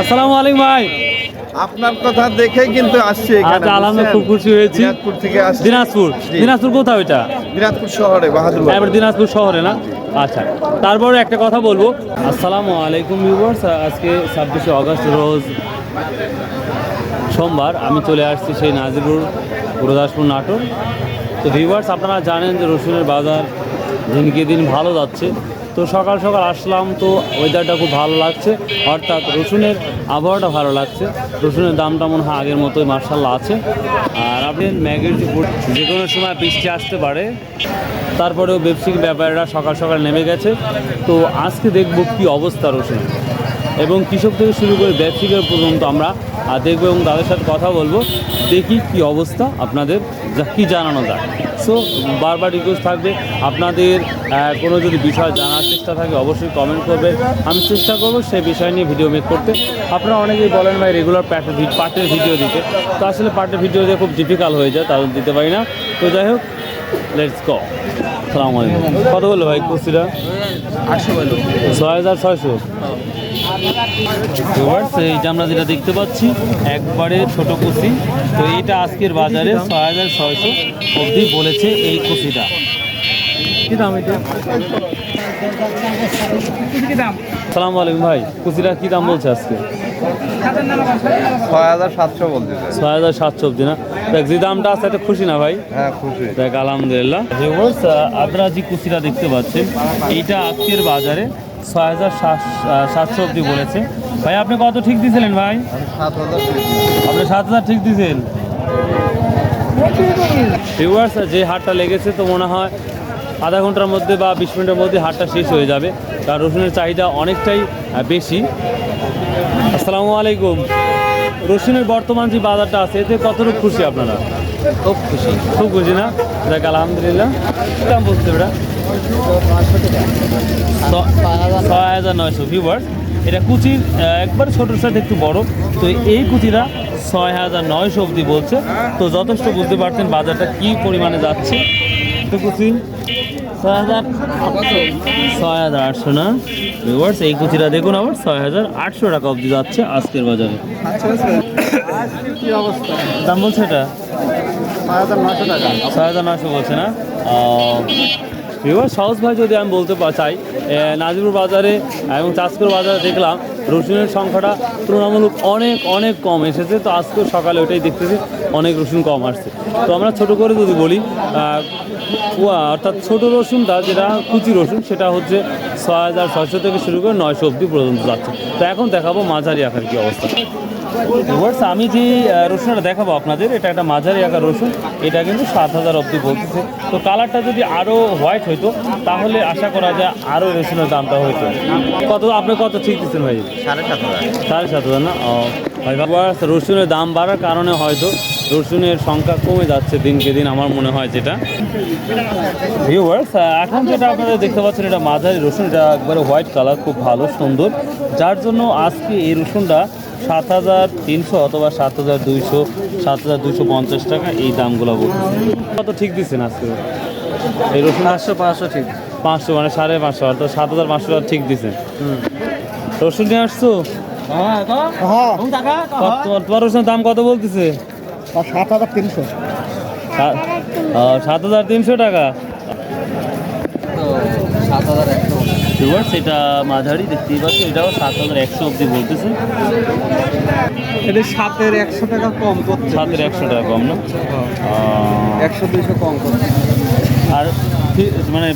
আসসালামু আলাইকুম ভাই। আপনার কথা দেখে কিন্তু আসছি এখানে আচ্ছা আলহামদুলিল্লাহ খুব খুশি হয়েছি। দিনাজপুর থেকে আসছি। দিনাজপুর। দিনাজপুর কোথাও এটা দিনাজপুর শহরে বাহাদুর এবার দিনাজপুর শহরে না? আচ্ছা তারপরে একটা কথা বলব। আসসালামু আলাইকুম ভিউয়ার্স আজকে ছাব্বিশে আগস্ট রোজ সোমবার আমি চলে আসছি সেই নাজিরপুর গুরুদাসপুর নাটোর। তো ভিউয়ার্স আপনারা জানেন যে রসুনের বাজার দিনকে দিন ভালো যাচ্ছে। তো সকাল সকাল আসলাম তো ওয়েদারটা খুব ভালো লাগছে। অর্থাৎ রসুনের আবহাওয়াটা ভালো লাগছে। রসুনের দামটা মনে হয় আগের মতোই মার্শাল্লাহ আছে। আর আপনি ম্যাগের যে কোনো সময় বৃষ্টি আসতে পারে। তারপরেও ব্যবসায়িক ব্যাপারীরা সকাল সকাল নেমে গেছে। তো আজকে দেখব কি অবস্থা রসুন এবং কৃষক থেকে শুরু করে ব্যবসায়িকের পর্যন্ত আমরা দেখব এবং তাদের সাথে কথা বলব। দেখি কি অবস্থা আপনাদের যা কী জানানো যায়। সো বারবার রিকোয়েস্ট থাকবে। আপনাদের কোনো যদি বিষয় জানার চেষ্টা থাকে অবশ্যই কমেন্ট করবেন। আমি চেষ্টা করব সেই বিষয় নিয়ে ভিডিও মেক করতে। আপনারা অনেকেই বলেন ভাই রেগুলার পার্টের পার্টের ভিডিও দিতে। তো আসলে পার্টের ভিডিও দিয়ে খুব ডিফিকাল্ট হয়ে যায় তাহলে দিতে পারি না। তো যাই হোক লেটস গো সালাম আলাইকুম কত বলল ভাই কুস্তিটা আটশো ছয় হাজার ছয়শো। ভিউয়ার্স এই যে আমরা যেটা দেখতে পাচ্ছি একবারে ছোট কুচি তো এইটা আজকের বাজারে ছয় হাজার ছয়শো অবধি বলেছে এই কুচিটা কি দাম এটা? সালাম আলাইকুম ভাই কুচিটা কি দাম বলছে আজকে? ছয় হাজার সাতশো ছয় হাজার সাতশো অবধি না? দেখ যে দামটা আছে এটা খুশি না ভাই? হ্যাঁ খুশি। দেখ আলহামদুলিল্লাহ। আপনারা যে কুচিটা দেখতে পাচ্ছেন এইটা আজকের বাজারে ছয় হাজার সাতশো অবধি বলেছে। ভাই আপনি কত ঠিক দিয়েছিলেন ভাই? আপনি সাত হাজার ঠিক দিয়েছেন ভিউয়ার্স যে হাটটা লেগেছে তো মনে হয় আধা ঘণ্টার মধ্যে বা বিশ মিনিটের মধ্যে হাটটা শেষ হয়ে যাবে। কারণ রসুনের চাহিদা অনেকটাই বেশি। আসসালামু আলাইকুম। রসুনের বর্তমান যে বাজারটা আছে এতে কতটুকু খুশি আপনারা? খুব খুশি। খুব খুশি না? দেখ আলহামদুলিল্লাহ। দাম বলছে ওটা ছয় হাজার নয়শো ভিউয়ার্স এটা কুচির একবার ছোটোর সাথে একটু বড়। তো এই কুচিরা ছয় হাজার নয়শো অবধি বলছে। তো যথেষ্ট বুঝতে পারছেন বাজারটা কি পরিমাণে যাচ্ছে। তো কুচি ছয় হাজার ছয় হাজার আটশো না? ভিউয়ার্স এই কুচিটা দেখুন আবার ছয় হাজার আটশো টাকা অবধি যাচ্ছে আজকের বাজারে। অবস্থা? দাম বলছে এটা? ছয় হাজার নশো টাকা। ছয় হাজার নশো বলছে না? এবার সহজ ভাই যদি আমি বলতে চাই এ, নাজিরপুর বাজারে এবং চাঁদপুর বাজারে দেখলাম রসুনের সংখ্যাটা তুলনামূলক অনেক অনেক কম এসেছে। তো আজকে সকালে ওটাই দেখতেছি অনেক রসুন কম আসছে। তো আমরা ছোট করে যদি বলি অর্থাৎ ছোট রসুনটা যেটা কুচি রসুন সেটা হচ্ছে ছয় হাজার ছয়শো থেকে শুরু করে নয়শো অবধি পর্যন্ত যাচ্ছে। তো এখন দেখাবো মাঝারি আকার কি অবস্থা। ভিউয়ার্স আমি যে রসুনটা দেখাবো আপনাদের এটা একটা মাঝারি আকার রসুন এটা কিন্তু সাত হাজার অব্দি বলতেছে। তো কালারটা যদি আরও হোয়াইট হইতো তাহলে আশা করা যায় আরও রসুনের দামটা হইতো। কত আপনি কত ঠিক দিচ্ছেন ভাই? সাড়ে সাত হাজার। সাড়ে সাত হাজার না? রসুনের দাম বাড়ার কারণে হয়তো রসুনের সংখ্যা কমে যাচ্ছে দিনকে দিন আমার মনে হয় যেটা। ভিউয়ার্স এখন যেটা আপনারা দেখতে পাচ্ছেন এটা মাঝারি রসুন এটা একবারে হোয়াইট কালার খুব ভালো সুন্দর। যার জন্য আজকে এই রসুনটা সাত হাজার তিনশো অথবা সাত হাজার দুইশো সাত হাজার দুইশো পঞ্চাশ টাকা এই দামগুলো বলতেছে। কত ঠিক দিচ্ছেন আজকে? এই রসুন পাঁচশো পাঁচশো ঠিক। পাঁচশো মানে সাড়ে পাঁচশো অর্থাৎ সাত হাজার পাঁচশো টাকা ঠিক দিচ্ছেন রসুন নিয়ে আসছো? হ্যাঁ কত- তোমার তোমার রসুনের দাম কত বলতেছে? সাত হাজার তিনশো। সা- সাত হাজার তিনশো টাকা। সাত হাজার একশো ভিউয়ার্স এটা মাঝারি দেখতেই পাচ্ছি। এটাও সাত হাজার একশো অবধি বলতেছে। এটা সাতের একশো টাকা কম করছে। সাতের একশো টাকা কম না? একশো দুইশো কম করছে। আর মানে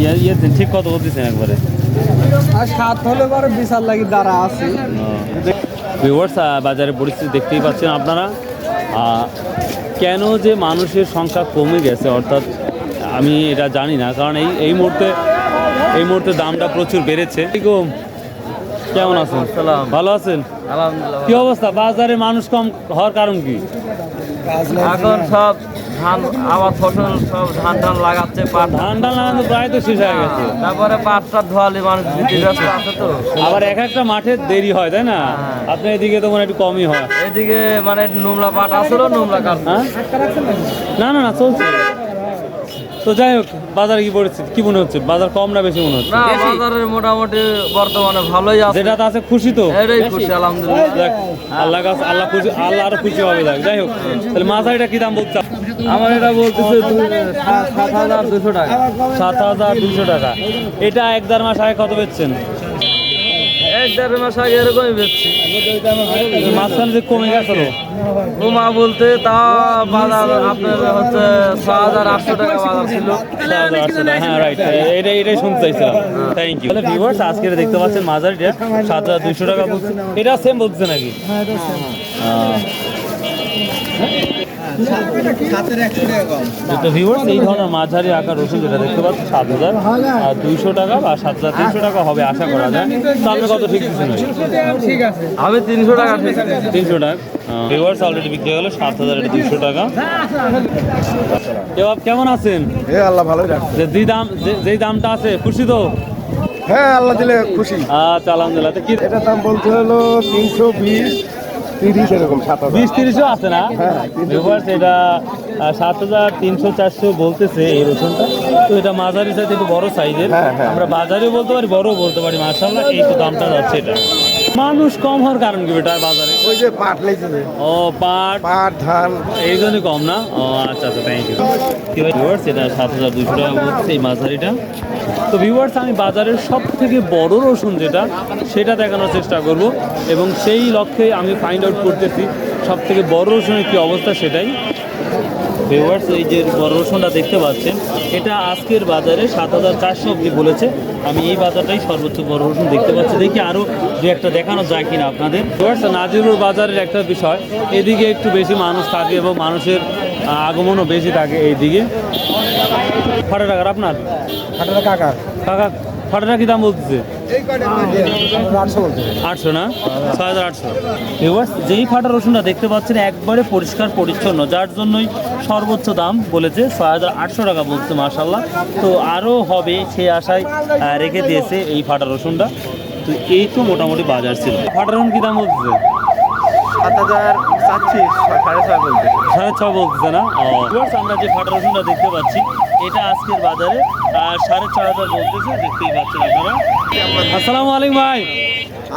ইয়ে ইয়ে ঠিক কত বলতেছেন একবারে? আর সাত হলে পরে বিশাল লাগি দ্বারা আছে। ভিউয়ার্স বাজারের পরিস্থিতি দেখতেই পাচ্ছেন আপনারা। কেন যে মানুষের সংখ্যা কমে গেছে অর্থাৎ আমি এটা জানি না। কারণ এই এই মুহূর্তে এই মুহূর্তে দামটা প্রচুর বেড়েছে। কেমন আছেন? ভালো আছেন? কি অবস্থা? বাজারে মানুষ কম হওয়ার কারণ কি? এখন সব ধান আবার ফসল সব ধান টান লাগাচ্ছে পাট ধান টান লাগানো প্রায় তো শেষ হয়ে গেছে। তারপরে পাটটা ধোয়ালে মানুষ আছে তো। আবার এক একটা মাঠে দেরি হয় তাই না? আপনার এদিকে তো মনে একটু কমই হয়। এদিকে মানে নোমলা পাট আসলো নোমলা কাল হ্যাঁ? না না না চলছে। তো যাই হোক বাজারে কি পরিস্থিতি? কি মনে হচ্ছে? বাজার কম না বেশি মনে হচ্ছে? না বাজারের মোটামুটি বর্তমানে ভালোই আছে। যেটা আছে খুশি তো? এটাই খুশি আলহামদুলিল্লাহ। দেখ আল্লাহ কাছে আল্লাহ খুশি আল্লাহ আরও খুশি হবে দেখ যাই হোক। তাহলে মাথাটা কি দাম বলছে? আমার এটা বলতেছে সাত হাজার দুশো টাকা। সাত হাজার দুশো টাকা। এটা এক দেড় মাস আগে কত বেচছেন? এক দেড় মাস আগে এরকমই বেচছি মাঝখানে যে কমে গেছিল রুমা বলতে তা বাজার আপনার হচ্ছে ছ হাজার আটশো টাকা বাজার ছিল। হ্যাঁ রাইট এটাই এটাই শুনতে চাইছিলাম। থ্যাংক ইউ তাহলে ভিউয়ার্স আজকে দেখতে পাচ্ছেন মাজার ডেট সাত হাজার দুইশো টাকা বলছে। এটা সেম বলছে নাকি? কম তো ভিউয়ার্স এই ধরনের মাঝারি আকার রসুন যেটা দেখতে পাচ্ছেন সাত হাজার। আর দুইশো টাকা বা সাত হাজার তিনশো টাকা হবে আশা করা যায়। তো আপনি কত ঠিক ঠিক আছে। আমি তিনশো টাকা। তিনশো টাকা। ভিউয়ার্স অলরেডি বিক্রি হয়ে গেলো সাত হাজার এটা দুইশো টাকা। কেমন আছেন? হে আল্লাহ ভালোই রাখছে। যে যেই দাম যে- যেই দামটা আছে খুশি তো? হ্যাঁ আল্লাহ দিলে খুশি। আচ্ছা আলহামদুলিল্লাহ। তো কি এটার দাম বলতে হলো তিনশো বিশ। তিরিশ এরকম সাত বিশ তিরিশও আছে না? হ্যাঁ, ভিউয়ার্স এটা সাত হাজার তিনশো চারশো বলতেছে এই রসুনটা তো এটা মাঝারি সাইজ একটু বড় সাইজের। হ্যাঁ, হ্যাঁ। আমরা বাজারেও বলতে পারি বড় বলতে পারি মার্শাল্লাহ এই তো দামটা যাচ্ছে এটা। মানুষ কম হওয়ার কারণ কি এটা বাজারে? ওই যে পাট লেগেছে। ও পাট? পাট ধান। এই জন্যই কম না? ও আচ্ছা আচ্ছা থ্যাংক ইউ কি ভাই ভিউয়ার্স এটা সাত হাজার দুশো টাকা বলছে এই মাঝারিটা। তো ভিউয়ার্স আমি বাজারের সব থেকে বড় রসুন যেটা সেটা দেখানোর চেষ্টা করব। এবং সেই লক্ষ্যে আমি ফাইন্ড আউট করতেছি সব থেকে বড় রসুনের কী অবস্থা সেটাই। ভিউয়ার্স এই যে বড় রসুনটা দেখতে পাচ্ছেন এটা আজকের বাজারে সাত হাজার চারশো অব্দি বলেছে। আমি এই বাজারটাই সর্বোচ্চ বড় রসুন দেখতে পাচ্ছি। দেখি আরও দু একটা দেখানো যায় কিনা আপনাদের। ভিউয়ার্স নাজিরুর বাজারের একটা বিষয় এদিকে একটু বেশি মানুষ থাকে এবং মানুষের আগমনও বেশি থাকে এইদিকে। ফাটা টাকার আপনার? আঠারো কাকার। কাকা ফাটাটা কি দাম বলতেছে? আটশো না? ছয় হাজার আটশো। ভিউয়ার্স যেই ফাটা রসুনটা দেখতে পাচ্ছেন একবারে পরিষ্কার পরিচ্ছন্ন যার জন্যই সর্বোচ্চ দাম বলেছে ছয় হাজার আটশো টাকা বলছে মার্শাল্লাহ তো আরও হবে সেই আশায় রেখে দিয়েছে এই ফাটা রসুনটা। তো এই তো মোটামুটি বাজার ছিল। ফাটা রসুন কি দাম বলতেছে? সাত হাজার চাচ্ছি সাড়ে ছয় বলতে সাড়ে ছ বলতেছে না? আমরা যে ফাটা রসুনটা দেখতে পাচ্ছি এটা আজকের বাজারে আর সাড়ে ছয় হাজার বলতেছে দেখতেই পাচ্ছেন আপনারা। আসসালামু আলাইকুম ভাই।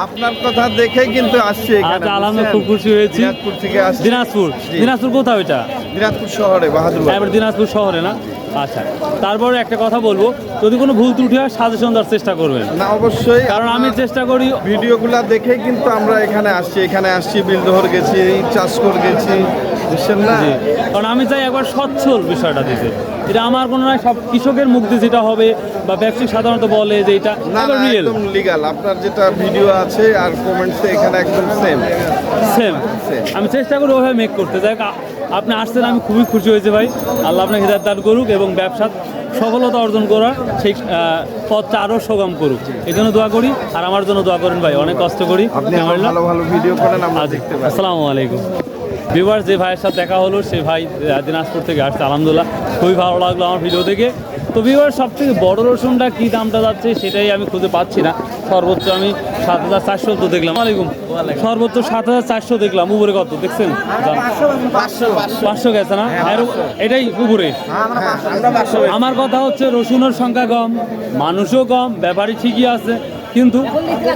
আপনার কথা দেখে কিন্তু আসছি এখানে আচ্ছা আলহামদুলিল্লাহ খুব খুশি হয়েছি। দিনাজপুর থেকে আসছি। দিনাজপুর। দিনাজপুর কোথাও এটা? দিনাজপুর শহরে বাহাদুর এবার দিনাজপুর শহরে না? আচ্ছা তারপরে একটা কথা বলব যদি কোনো ভুল ত্রুটি হয় সাজেশন দেওয়ার চেষ্টা করবেন। না অবশ্যই কারণ আমি চেষ্টা করি ভিডিওগুলো দেখে কিন্তু আমরা এখানে আসছি এখানে আসছি বিলদহর গেছি চাষ চাষকর গেছি বুঝছেন না? কারণ আমি চাই একবার স্বচ্ছল বিষয়টা দিতে। এটা আমার কোনো নয় সব কৃষকের দিয়ে যেটা হবে বা ব্যবসায়িক সাধারণত বলে যে এটা না না রিয়েল একদম লিগাল আপনার যেটা ভিডিও আছে আর কমেন্টসে এখানে একদম সেম সেম Same. আমি চেষ্টা করি ওভাবে মেক করতে। যাই হোক, আ- আপনি আসছেন আমি খুবই খুশি হয়েছি ভাই। আল্লাহ আপনাকে হৃদায়ত দান করুক এবং ব্যবসা সফলতা অর্জন করার সেই আহ, পথটা আরও সুগম করুক। এই জন্য দোয়া করি। আর আমার জন্য দোয়া করেন ভাই অনেক কষ্ট করি। আপনি আমার ভালো ভালো ভিডিও করেন আমরা দেখতে পাই আসসালামু আলাইকুম। বিবার যে ভাইয়ের সাথে দেখা হলো সে ভাই দিনাজপুর থেকে আসছে আলহামদুলিল্লাহ। খুবই ভালো লাগল আমার ভিডিও থেকে তো বিবার সব থেকে বড় রসুনটা কী দামটা যাচ্ছে সেটাই আমি খুঁজে পাচ্ছি না। সর্বোচ্চ আমি সাত হাজার চারশো তো দেখলাম। আলাইকুম সর্বোচ্চ সাত হাজার চারশো দেখলাম উপরে কত? দেখছেন। পাঁচশো গেছে না? এটাই উপরে? আমার কথা হচ্ছে রসুনের সংখ্যা কম মানুষও কম ব্যাপারই ঠিকই আছে। কিন্তু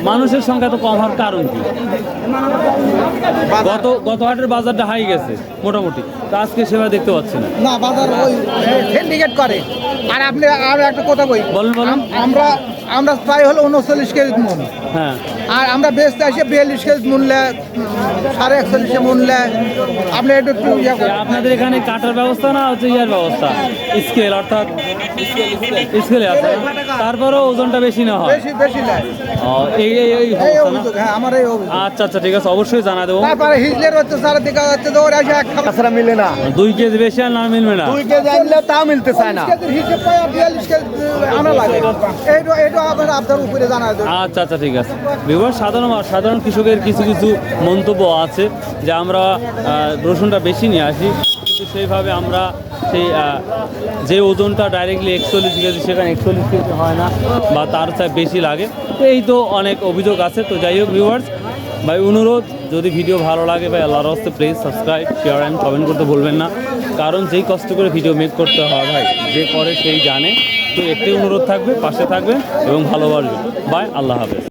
মানুষের সংখ্যা তো কম হওয়ার কারণ কি? গত গত হাটের বাজারটা হাই গেছে মোটামুটি। তো আজকে সেভাবে দেখতে পাচ্ছি না। না বাজার ওই সিন্ডিকেট করে। আর আপনি আর একটা কথা কই? বলুন বলেন। আম- আমরা আমরা প্রায় হলো উনচল্লিশ কেজি মন। হ্যাঁ। আর আমরা বেচতে আসি বিয়াল্লিশ কেজি মূল্যে সাড়ে একচল্লিশে মূল্যে। আপনি একটু ইয়ে আপনাদের এখানে কাটার ব্যবস্থা না হচ্ছে ইয়ার ব্যবস্থা? স্কেল অর্থাৎ স্কেলে আছে না? তারপরেও ওজনটা বেশি না হয়? হ্যাঁ আচ্ছা আচ্ছা ঠিক আছে অবশ্যই জানা দেবো। মিলে না। দুই কেজি বেশি আর না মিলবে না? দুই কেজি আনলে তাও মিলতে চায় না। আচ্ছা আচ্ছা ঠিক আছে। বিবার সাধারণ সাধারণ কৃষকের কিছু কিছু মন্তব্য আছে যে আমরা রসুনটা বেশি নিয়ে আসি। সেইভাবে আমরা সেই যে ওজনটা ডাইরেক্টলি একচল্লিশ কেজি, সেখানে একচল্লিশ কেজি হয় না বা তার চেয়ে বেশি লাগে। তো এই তো অনেক অভিযোগ আছে। তো যাই হোক ভিউয়ার্স ভাই অনুরোধ, যদি ভিডিও ভালো লাগে ভাই, আল্লাহর হস্তে please subscribe share and comment করতে বলবেন না। কারণ যেই কষ্ট করে ভিডিও মেক করতে হয় ভাই, যে করে সেই জানে। তো একটি অনুরোধ থাকবে, পাশে থাকবে এবং ভালোবাসবেন। বাই আল্লাহ হাফেজ।